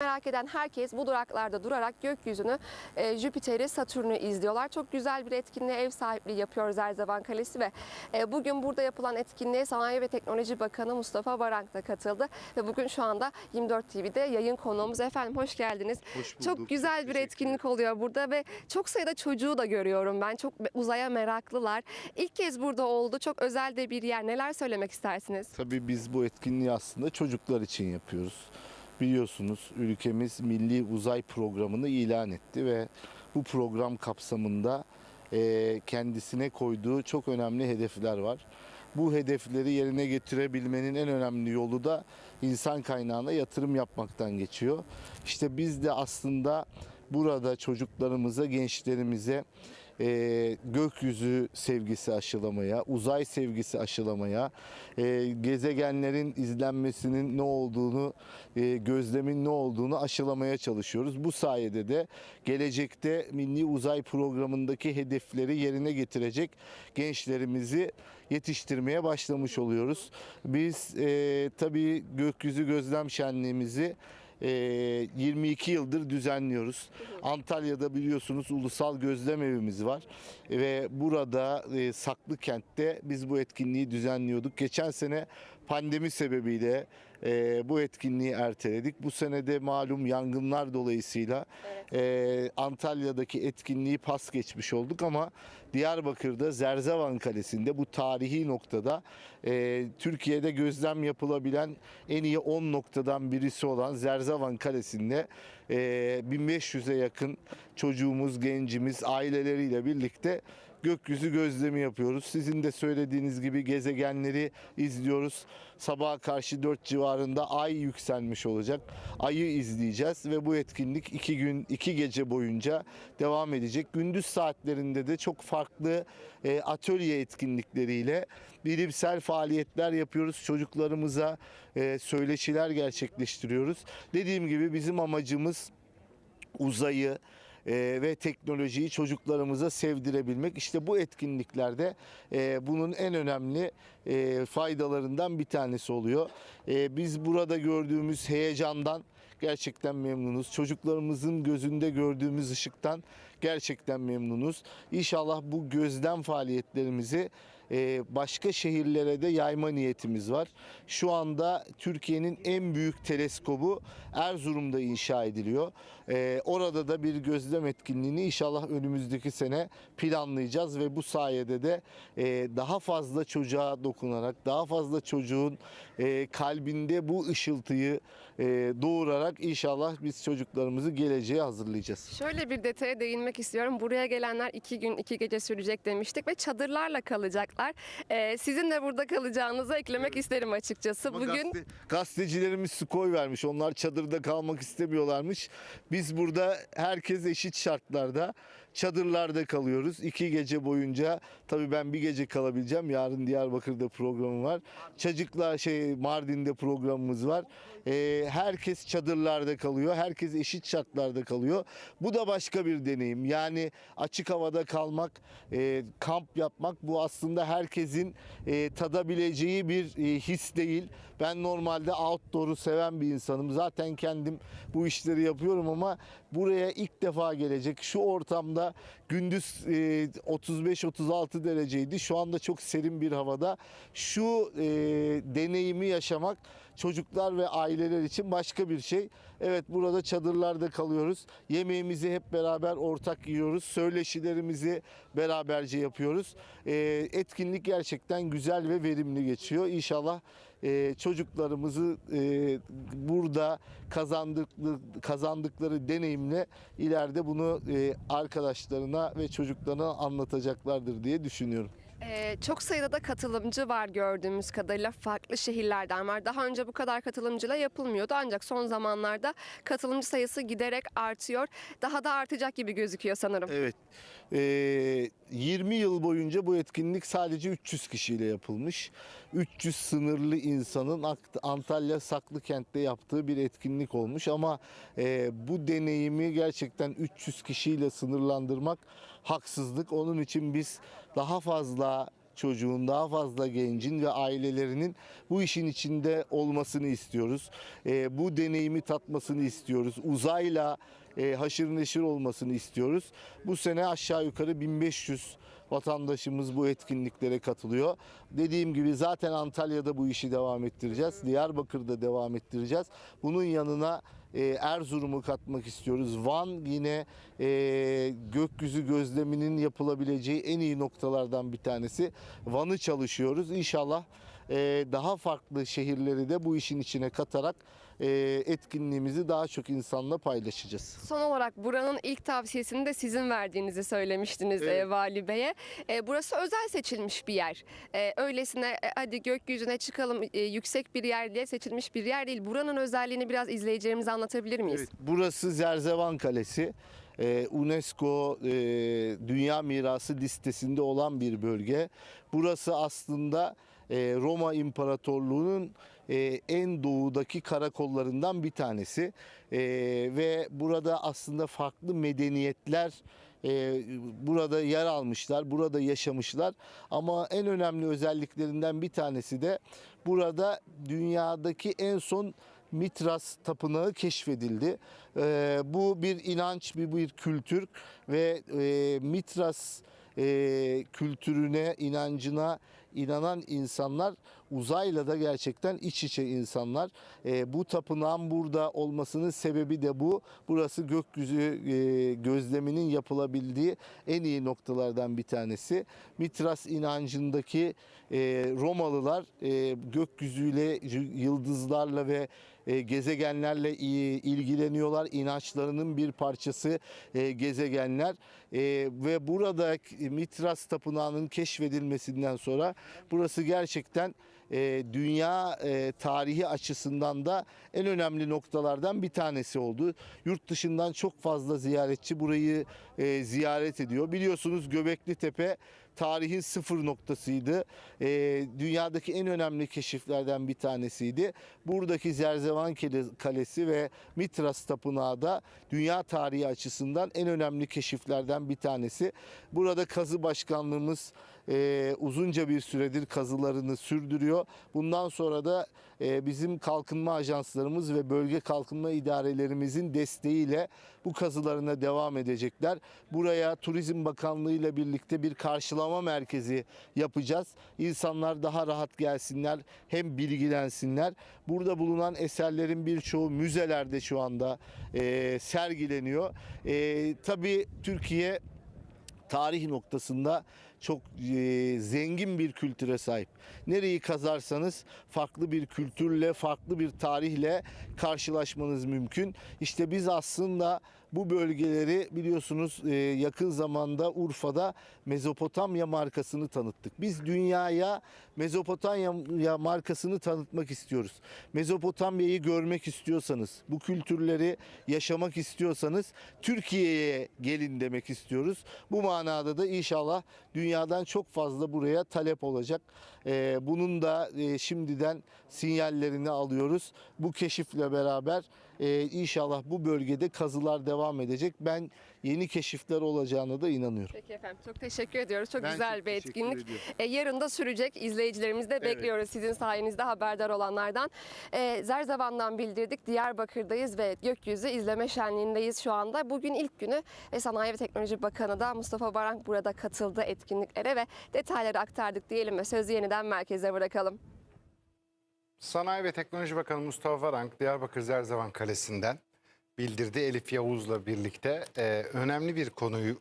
Merak eden herkes bu duraklarda durarak gökyüzünü, e, Jüpiter'i, Satürn'ü izliyorlar. Çok güzel bir etkinliğe ev sahipliği yapıyor Zerzevan Kalesi ve e, bugün burada yapılan etkinliğe Sanayi ve Teknoloji Bakanı Mustafa Varank da katıldı. Ve bugün şu anda 24 TV'de yayın konuğumuz. Efendim hoş geldiniz. Hoş bulduk. Çok güzel bir etkinlik oluyor burada ve çok sayıda çocuğu da görüyorum ben. Çok uzaya meraklılar. İlk kez burada oldu. Çok özel de bir yer. Neler söylemek istersiniz? Tabii biz bu etkinliği aslında çocuklar için yapıyoruz. Biliyorsunuz ülkemiz Milli Uzay Programı'nı ilan etti ve bu program kapsamında eee, kendisine koyduğu çok önemli hedefler var. Bu hedefleri yerine getirebilmenin en önemli yolu da insan kaynağına yatırım yapmaktan geçiyor. İşte biz de aslında burada çocuklarımıza, gençlerimize eee, gökyüzü sevgisi aşılamaya, uzay sevgisi aşılamaya, eee, gezegenlerin izlenmesinin ne olduğunu, eee, gözlemin ne olduğunu aşılamaya çalışıyoruz. Bu sayede de gelecekte Milli Uzay Programı'ndaki hedefleri yerine getirecek gençlerimizi yetiştirmeye başlamış oluyoruz. Biz eee tabii gökyüzü gözlem şenliğimizi eee, 22 yıldır düzenliyoruz. Antalya'da biliyorsunuz ulusal gözlem evimiz var ve burada e, Saklı Kent'te biz bu etkinliği düzenliyorduk. Geçen sene pandemi sebebiyle e, bu etkinliği erteledik. Bu sene de malum yangınlar dolayısıyla e, Antalya'daki etkinliği pas geçmiş olduk ama Diyarbakır'da Zerzevan Kalesi'nde bu tarihi noktada e, Türkiye'de gözlem yapılabilen en iyi 10 noktadan birisi olan Zerzevan Kalesi'nde e, 1500'e yakın çocuğumuz, gencimiz aileleriyle birlikte gökyüzü gözlemi yapıyoruz. Sizin de söylediğiniz gibi gezegenleri izliyoruz. Sabaha karşı 4 civarında ay yükselmiş olacak. Ayı izleyeceğiz ve bu etkinlik 2 gün, 2 gece boyunca devam edecek. Gündüz saatlerinde de çok farklı e, atölye etkinlikleriyle bilimsel faaliyetler yapıyoruz. Çocuklarımıza e, söyleşiler gerçekleştiriyoruz. Dediğim gibi bizim amacımız uzayı e, ve teknolojiyi çocuklarımıza sevdirebilmek. İşte bu etkinliklerde e, bunun en önemli e, faydalarından bir tanesi oluyor. Biz burada gördüğümüz heyecandan gerçekten memnunuz. Çocuklarımızın gözünde gördüğümüz ışıktan gerçekten memnunuz. İnşallah bu gözlem faaliyetlerimizi başka şehirlere de yayma niyetimiz var. Şu anda Türkiye'nin en büyük teleskobu Erzurum'da inşa ediliyor. E, orada da bir gözlem etkinliğini inşallah önümüzdeki sene planlayacağız ve bu sayede de e, daha fazla çocuğa dokunarak, daha fazla çocuğun e, kalbinde bu ışıltıyı e, doğurarak inşallah biz çocuklarımızı geleceğe hazırlayacağız. Şöyle bir detaya değinmek istiyorum. Buraya gelenler iki gün iki gece sürecek demiştik ve çadırlarla kalacaklar. Ee, sizin de burada kalacağınızı eklemek isterim açıkçası. Ama Bugün gazete- gazetecilerimiz su koy vermiş. Onlar çadırda kalmak istemiyorlarmış. Biz burada herkes eşit şartlarda çadırlarda kalıyoruz. İki gece boyunca tabii ben bir gece kalabileceğim. Yarın Diyarbakır'da programım var. Çocuklar şey Mardin'de programımız var. Ee, herkes çadırlarda kalıyor. Herkes eşit şartlarda kalıyor. Bu da başka bir deneyim. Yani açık havada kalmak, e, kamp yapmak bu aslında herkesin e, tadabileceği bir e, his değil. Ben normalde outdoor'u seven bir insanım. Zaten kendim bu işleri yapıyorum ama buraya ilk defa gelecek şu ortamda gündüz e, 35-36 dereceydi. Şu anda çok serin bir havada. Şu e, deneyimi yaşamak çocuklar ve aileler için başka bir şey. Evet burada çadırlarda kalıyoruz. Yemeğimizi hep beraber ortak yiyoruz. Söyleşilerimizi beraberce yapıyoruz. E, etkinlik gerçekten güzel ve verimli geçiyor. İnşallah e, çocuklarımızı e, burada kazandıkları, kazandıkları deneyimle ileride bunu e, arkadaşlarına ve çocuklarına anlatacaklardır diye düşünüyorum. E, çok sayıda da katılımcı var gördüğümüz kadarıyla farklı şehirlerden var. Daha önce bu kadar katılımcıyla yapılmıyordu ancak son zamanlarda katılımcı sayısı giderek artıyor. Daha da artacak gibi gözüküyor sanırım. Evet. Ee, 20 yıl boyunca bu etkinlik sadece 300 kişiyle yapılmış. 300 sınırlı insanın Antalya Saklıkent'te yaptığı bir etkinlik olmuş ama e, bu deneyimi gerçekten 300 kişiyle sınırlandırmak haksızlık. Onun için biz daha fazla çocuğun, daha fazla gencin ve ailelerinin bu işin içinde olmasını istiyoruz. E, bu deneyimi tatmasını istiyoruz. Uzayla e, haşır neşir olmasını istiyoruz. Bu sene aşağı yukarı 1500 vatandaşımız bu etkinliklere katılıyor. Dediğim gibi zaten Antalya'da bu işi devam ettireceğiz. Diyarbakır'da devam ettireceğiz. Bunun yanına e, Erzurum'u katmak istiyoruz. Van yine e, gökyüzü gözleminin yapılabileceği en iyi noktalardan bir tanesi. Van'ı çalışıyoruz. İnşallah daha farklı şehirleri de bu işin içine katarak e, etkinliğimizi daha çok insanla paylaşacağız. Son olarak buranın ilk tavsiyesini de sizin verdiğinizi söylemiştiniz Evet. e, Vali Bey'e. E, burası özel seçilmiş bir yer. E, öylesine e, hadi gökyüzüne çıkalım e, yüksek bir yer diye seçilmiş bir yer değil. Buranın özelliğini biraz izleyicilerimize anlatabilir miyiz? Evet, burası Zerzevan Kalesi. UNESCO e, Dünya Mirası listesinde olan bir bölge. Burası aslında e, Roma İmparatorluğu'nun e, en doğudaki karakollarından bir tanesi. E, ve burada aslında farklı medeniyetler e, burada yer almışlar, burada yaşamışlar. Ama en önemli özelliklerinden bir tanesi de burada dünyadaki en son Mitras tapınağı keşfedildi. Bu bir inanç, bir, bir kültür ve e, Mitras e, kültürüne, inancına inanan insanlar uzayla da gerçekten iç içe insanlar. E, bu tapınağın burada olmasının sebebi de bu. Burası gökyüzü e, gözleminin yapılabildiği en iyi noktalardan bir tanesi. Mitras inancındaki e, Romalılar e, gökyüzüyle, yıldızlarla ve e, gezegenlerle ilgileniyorlar. İnançlarının bir parçası e, gezegenler E, ve burada Mitras Tapınağı'nın keşfedilmesinden sonra burası gerçekten e, dünya e, tarihi açısından da en önemli noktalardan bir tanesi oldu. Yurt dışından çok fazla ziyaretçi burayı e, ziyaret ediyor. Biliyorsunuz Göbekli Tepe tarihin sıfır noktasıydı. E, dünyadaki en önemli keşiflerden bir tanesiydi. Buradaki Zerzevan Kale- Kalesi ve Mitras Tapınağı da dünya tarihi açısından en önemli keşiflerden bir tanesi. Burada kazı başkanlığımız e, uzunca bir süredir kazılarını sürdürüyor. Bundan sonra da e, bizim kalkınma ajanslarımız ve bölge kalkınma idarelerimizin desteğiyle bu kazılarına devam edecekler. Buraya Turizm Bakanlığı ile birlikte bir karşılama merkezi yapacağız. İnsanlar daha rahat gelsinler, hem bilgilensinler. Burada bulunan eserlerin birçoğu müzelerde şu anda e, sergileniyor. E, tabii Türkiye tarih noktasında çok e, zengin bir kültüre sahip. Nereyi kazarsanız farklı bir kültürle, farklı bir tarihle karşılaşmanız mümkün. İşte biz aslında bu bölgeleri biliyorsunuz e, yakın zamanda Urfa'da Mezopotamya markasını tanıttık. Biz dünyaya Mezopotamya markasını tanıtmak istiyoruz. Mezopotamya'yı görmek istiyorsanız, bu kültürleri yaşamak istiyorsanız Türkiye'ye gelin demek istiyoruz. Bu manada da inşallah dünyadan çok fazla buraya talep olacak. Ee, bunun da e, şimdiden sinyallerini alıyoruz. Bu keşifle beraber e, inşallah bu bölgede kazılar devam edecek. Ben yeni keşifler olacağına da inanıyorum. Peki efendim çok teşekkür ediyoruz. Çok Ben güzel çok bir teşekkür etkinlik. ediyorum. E, yarın da sürecek. İzleyicilerimiz de bekliyoruz sizin sayenizde haberdar olanlardan. E, Zerzevan'dan bildirdik. Diyarbakır'dayız ve gökyüzü izleme şenliğindeyiz şu anda. Bugün ilk günü ve Sanayi ve Teknoloji Bakanı da Mustafa Barank burada katıldı etkinliklere ve detayları aktardık diyelim ve sözü yeniden merkeze bırakalım. Sanayi ve Teknoloji Bakanı Mustafa Varank Diyarbakır Zerzevan Kalesi'nden bildirdi. Elif Yavuz'la birlikte e, önemli bir konuyu